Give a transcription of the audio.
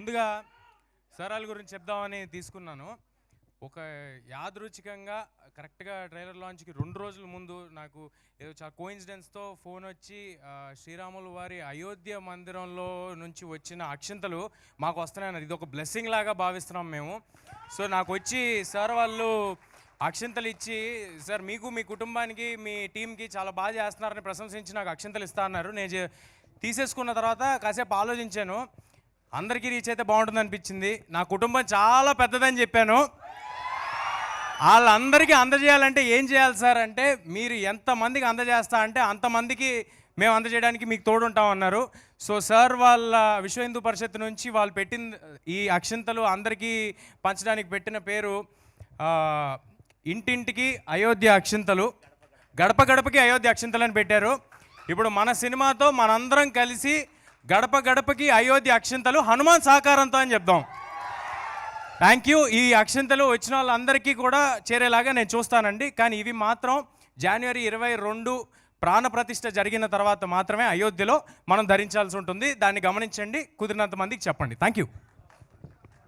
ముందుగా సరాల గురించి చెప్దామని తీసుకున్నాను. ఒక యాదృచ్ఛికంగా కరెక్ట్గా ట్రైలర్ లాంచ్కి రెండు రోజుల ముందు నాకు ఏదో చాలా కోయిన్సిడెన్స్తో ఫోన్ వచ్చి శ్రీరాములు వారి అయోధ్య మందిరంలో నుంచి వచ్చిన అక్షింతలు మాకు వస్తున్నాయన్నారు ఇది ఒక బ్లెస్సింగ్ లాగా భావిస్తున్నాం మేము. సో నాకు వచ్చి సార్ వాళ్ళు అక్షింతలు ఇచ్చి సార్ మీకు మీ కుటుంబానికి మీ టీంకి చాలా బాగా చేస్తున్నారని ప్రశంసించి నాకు అక్షింతలు ఇస్తా అన్నారు. నేను తీసేసుకున్న తర్వాత కాసేపు ఆలోచించాను. అందరికీ రీచ్ అయితే బాగుంటుంది అనిపించింది. నా కుటుంబం చాలా పెద్దదని చెప్పాను. వాళ్ళందరికీ అందజేయాలంటే ఏం చేయాలి సార్ అంటే మీరు ఎంతమందికి అందజేస్తా అంటే అంతమందికి మేము అందజేయడానికి మీకు తోడుంటాం అన్నారు. సో సార్ వాళ్ళ విశ్వ హిందూ పరిషత్ నుంచి వాళ్ళు పెట్టిన ఈ అక్షింతలు అందరికీ పంచడానికి పెట్టిన పేరు ఇంటింటికి అయోధ్య అక్షింతలు గడప గడపకి అయోధ్య అక్షింతలు అని పెట్టారు. ఇప్పుడు మన సినిమాతో మనందరం కలిసి గడప గడపకి అయోధ్య అక్షంతలు హనుమాన్ సహకారంతో అని చెప్దాం. థ్యాంక్ యూ ఈ అక్షంతలు వచ్చిన వాళ్ళందరికీ కూడా చేరేలాగా నేను చూస్తానండి. కానీ ఇవి మాత్రం జనవరి ఇరవై రెండు ప్రాణప్రతిష్ఠ జరిగిన తర్వాత మాత్రమే అయోధ్యలో మనం ధరించాల్సి ఉంటుంది. దాన్ని గమనించండి. కుదిరినంత మందికి చెప్పండి. Thank you